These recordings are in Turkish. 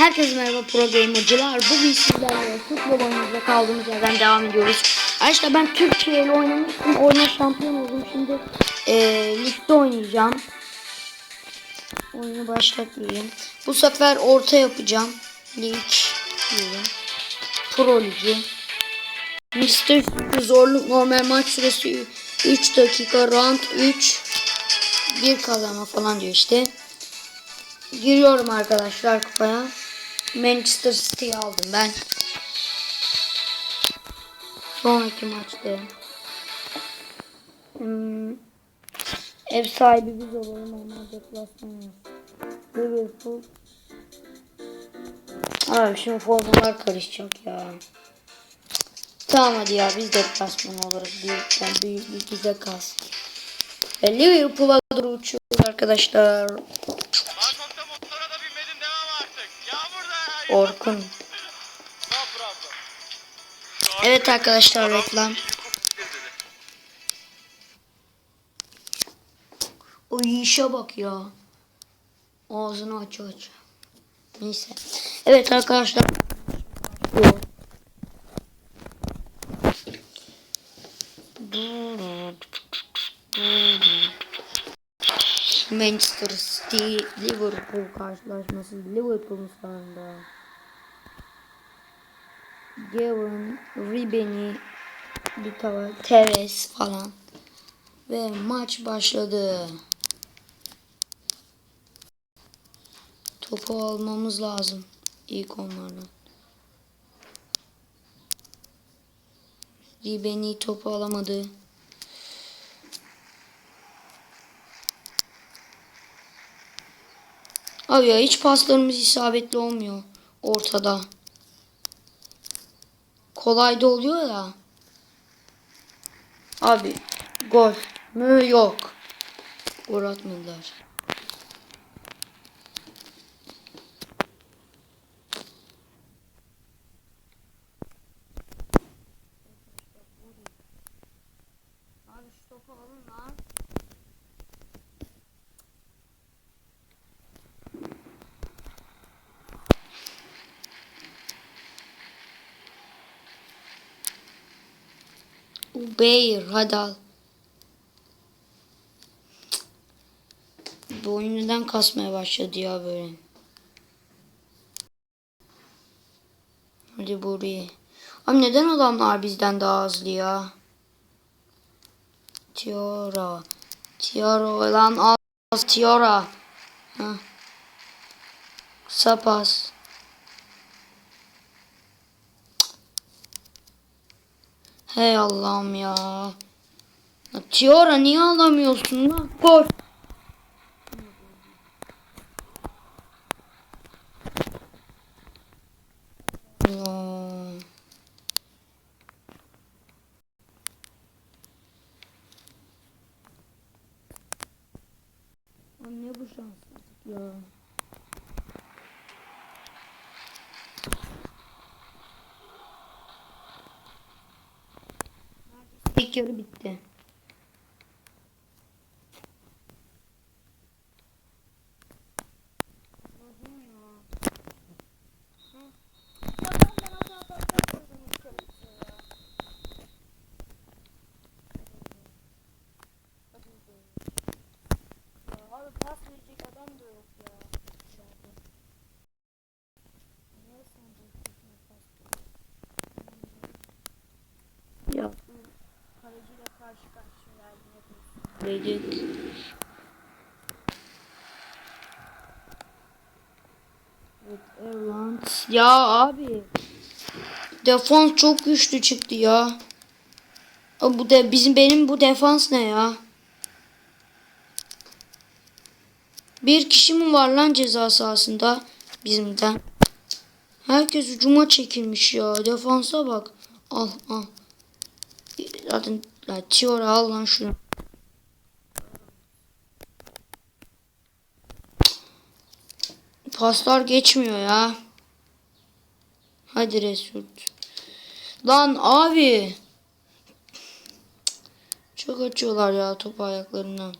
Herkese merhaba pro gamercılar. Bugün sizlerle futbol oyunumuza kaldığımız yerden devam ediyoruz. Arkadaşlar ben Türkiye ile oynamıştım. Oyuna şampiyon oldum. Şimdi eee ligde oynayacağım. Oyunu başlatmayayım. Bu sefer orta yapacağım. Lig. Pro ligi. Mr. Zorluk normal maç süresi 3 dakika. Round 3. Bir kazanma falan diyor işte. Giriyorum arkadaşlar kupaya. Manchester City'yi aldım ben. Sonraki maçta. Hmm, ev sahibi biz olalım onlar deplasman yap. Liverpool. Abi şimdi formalar karışacak ya. Tamam hadi ya biz deplasman olarak büyükten büyük bir gize kalsın. Ve Liverpool'a doğru uçuyoruz arkadaşlar. Orkun. Evet arkadaşlar reklam. O işe bak ya. Ağzını aç aç. Neyse. Evet arkadaşlar. Manchester City Liverpool karşılaşması Liverpool'un sahanda. Gavin, Ribeni, Bitava, Teres falan. Ve maç başladı. Topu almamız lazım. ilk onlardan. Ribeni topu alamadı. Abi ya hiç paslarımız isabetli olmuyor ortada. Kolay da oluyor ya. Abi gol mü yok. Gol atmadılar. Ubeyr hadi al. Bu oyun neden kasmaya başladı ya böyle. Hadi buraya. Abi neden adamlar bizden daha hızlı ya? Tiora. Tiora lan al. Tiora. Ha. Kısa Hey Allah'ım ya. Tiora niye alamıyorsun lan? Gol. Ya. Lan ne bu şanssızlık ya. İlk yarı bitti. Abi pas verecek adam da yok ya. dışarıda. Niye sen bekliyorsun pas? Ya Kaleciyle karşı karşıya geldin yapıyorsun. Recep. Evet, Erland. Ya abi. Defans çok güçlü çıktı ya. Abi Bu de bizim benim bu defans ne ya? Bir kişi mi var lan ceza sahasında bizimden? Herkes hücuma çekilmiş ya. Defansa bak. Al al. Zaten ya, Tiora al lan şunu. Paslar geçmiyor ya. Hadi Result. Lan abi. Çok açıyorlar ya topu ayaklarından.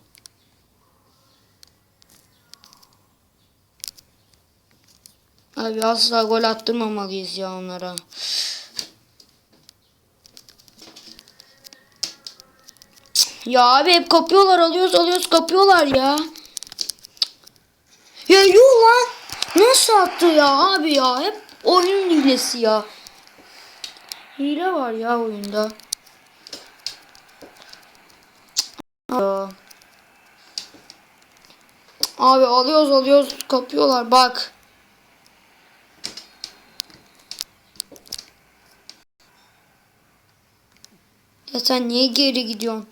Abi asla gol attırmamalıyız ya onlara. Ya abi hep kapıyorlar alıyoruz alıyoruz kapıyorlar ya. Ya yuh lan. Nasıl attı ya abi ya. Hep oyun hilesi ya. Hile var ya oyunda. Ya. Abi alıyoruz alıyoruz kapıyorlar bak. Ya sen niye geri gidiyorsun?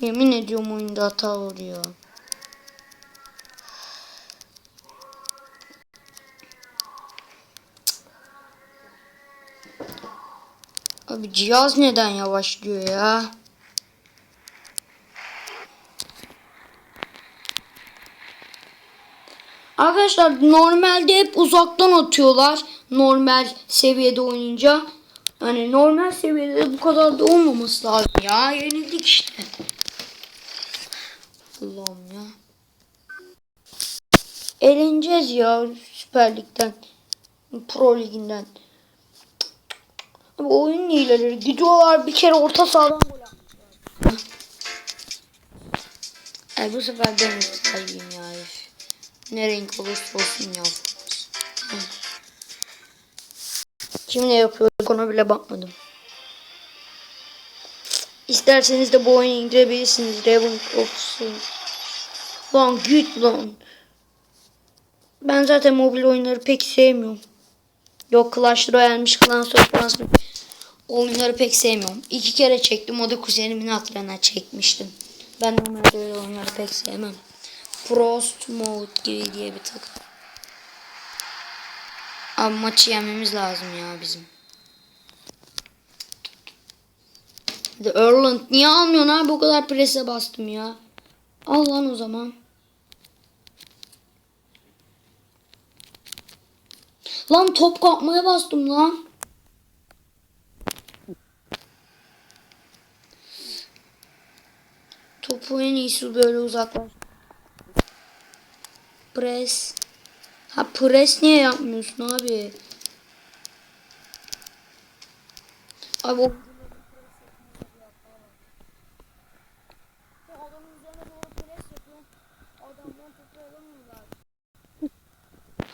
Yemin ediyorum oyunda hata oluyor. Abi cihaz neden yavaşlıyor ya? Arkadaşlar normalde hep uzaktan atıyorlar. Normal seviyede oynayınca. Yani normal seviyede bu kadar da olmaması lazım ya. Yenildik işte. Allah'ım ya. Eğleneceğiz ya Süper Lig'den. Pro Liginden. Abi oyun hileleri gidiyorlar bir kere orta sahadan gol. Ay bu sefer ben sayayım ya. Ne renk olursa olsun ya. Hı. Kimle yapıyorduk ona bile bakmadım. İsterseniz de bu oyunu indirebilirsiniz. Ravencroft'u. Lan git lan. Ben zaten mobil oyunları pek sevmiyorum. Yok Clash Royale'miş, Clans of Clans'mış. Oyunları pek sevmiyorum. İki kere çektim. O da kuzenimin hatlarına çekmiştim. Ben normalde öyle oyunları pek sevmem. Frost Mode gibi diye bir takım. Abi maçı yenmemiz lazım ya bizim. The Erland niye almıyorsun abi? O kadar prese bastım ya. Al lan o zaman. Lan top kapmaya bastım lan. Topu en iyisi böyle uzaklaş. Pres. Ha pres niye yapmıyorsun abi? Abi o... Adamın üzerine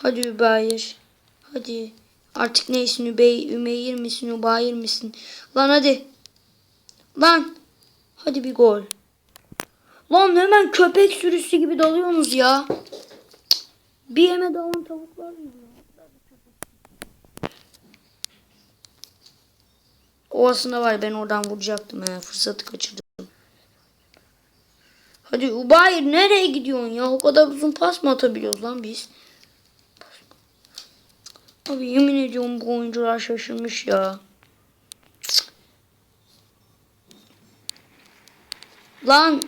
doğru Hadi. Artık neysin Übey, Ümeyir misin, Übayir misin? Lan hadi. Lan. Hadi bir gol. Lan hemen köpek sürüsü gibi dalıyorsunuz ya. Bir yeme dalan tavuklar gibi. O aslında var ben oradan vuracaktım he. Fırsatı kaçırdım. Hadi Ubayr nereye gidiyorsun ya? O kadar uzun pas mı atabiliyoruz lan biz? Abi yemin ediyorum bu oyuncular şaşırmış ya. Lan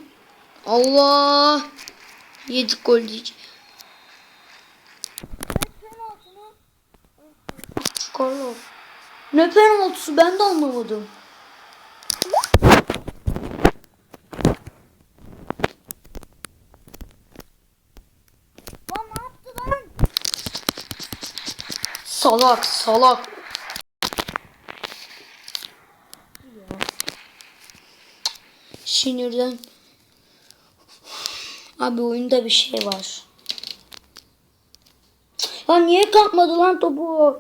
Allah yedik gol? Çıkarlar. Ne penaltısı ben de anlamadım. Lan ne yaptı lan? Salak salak. Sinirden. Abi oyunda bir şey var. Lan niye kalkmadı lan topu?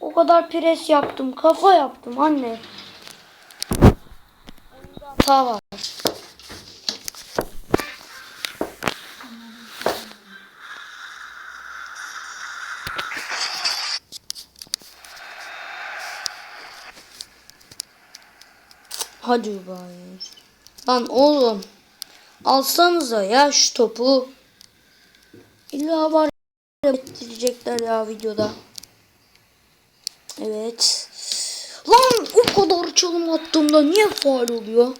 O kadar pres yaptım. Kafa yaptım anne. Hata var. Hadi bayır. Lan oğlum. Alsanıza ya şu topu. İlla var ettirecekler ya videoda. Evet. Lan o kadar çalım attığımda niye faal oluyor?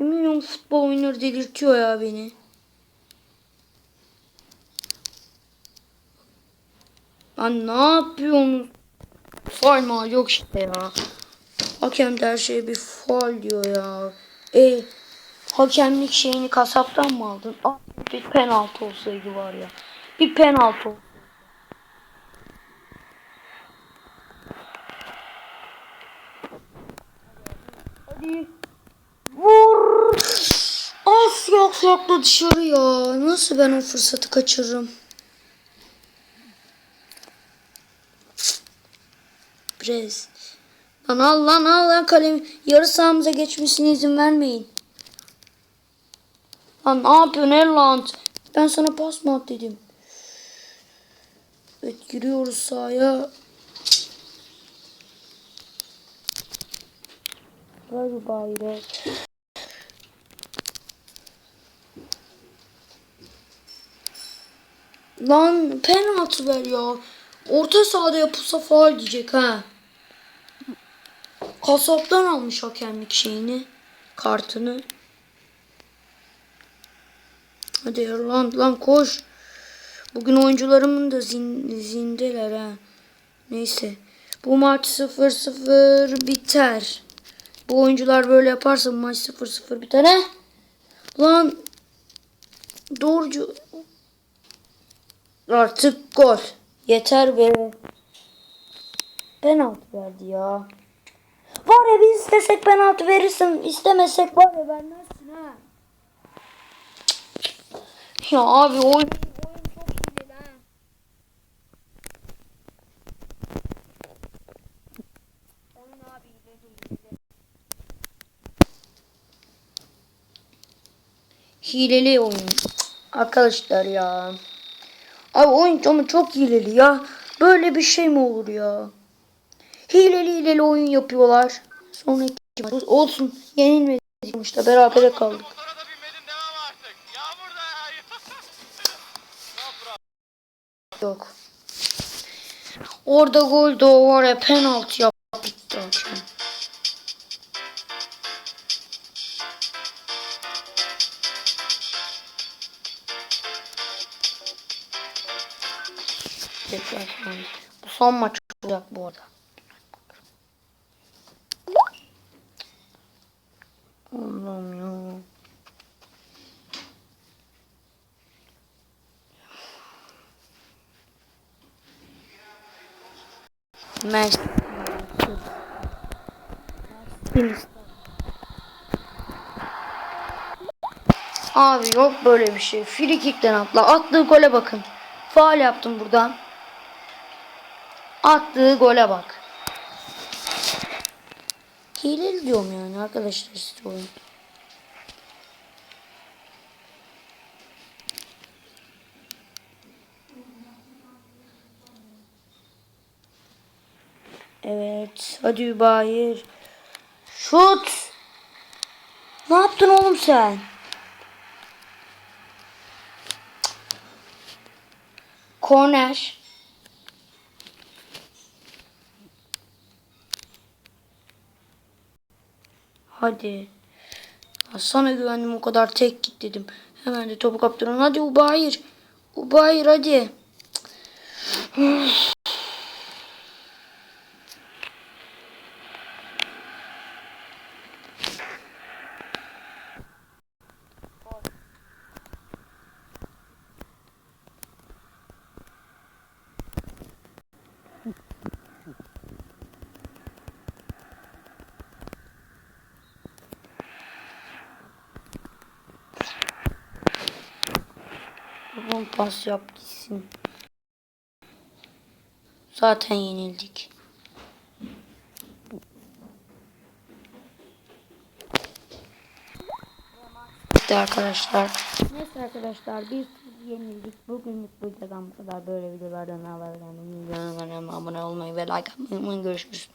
Eminim futbol oyunları delirtiyor ya beni. Lan ne yapıyorsunuz? Mal yok işte ya. Hakem de her şeye bir faal diyor ya. E hakemlik şeyini kasaptan mı aldın? Ah, bir penaltı olsaydı var ya. Bir penaltı. ol- Hadi. Vur. Of yok yokla dışarı ya. Nasıl ben o fırsatı kaçırırım? Brez. Lan al lan al lan kalemi. Yarı sahamıza geçmesine izin vermeyin. Lan ne yapıyorsun Erland? Ben sana pas mı at dedim. Evet giriyoruz sahaya. Bir bayrağı. Lan penaltı ver ya. Orta sahada yapılsa faal diyecek ha. Kasaptan almış hakemlik şeyini. Kartını. Hadi Erland lan koş. Bugün oyuncularımın da zin, zindeler ha. Neyse. Bu maç 0-0 biter. Bu oyuncular böyle yaparsa bu maç 0-0 biter he. Lan doğrucu artık gol. Yeter be. Penaltı verdi ya. Var ya biz istesek penaltı verirsin. istemesek var ya vermezsin ha. Ya abi oyun, oyun çok hileli ha. Onun abi dedi. Hileli oyun. Arkadaşlar ya. Abi oyun ama çok hileli ya. Böyle bir şey mi olur ya? Hileli hileli oyun yapıyorlar. Sonra iki olsun. Yenilmedik sonuçta berabere kaldık. Yok. Orada gol ya penaltı yap son maç olacak bu arada. Allah'ım ya. Mersi. Abi yok böyle bir şey. Free kick'ten atla. Attığı gole bakın. Faal yaptım buradan. Attığı gole bak. Hileli diyorum yani arkadaşlar size oyun. Evet. Hadi Bayır. Şut. Ne yaptın oğlum sen? Korner. Hadi. Sana güvendim o kadar tek git dedim. Hemen de topu kaptırın. Hadi Ubayır. Ubayır hadi. Babam pas yap gitsin. Zaten yenildik. Bitti arkadaşlar. Neyse arkadaşlar biz yenildik. Bugünlük bu videodan bu kadar. Böyle videolardan haber vermeyi, abone olmayı ve like atmayı unutmayın. Görüşürüz.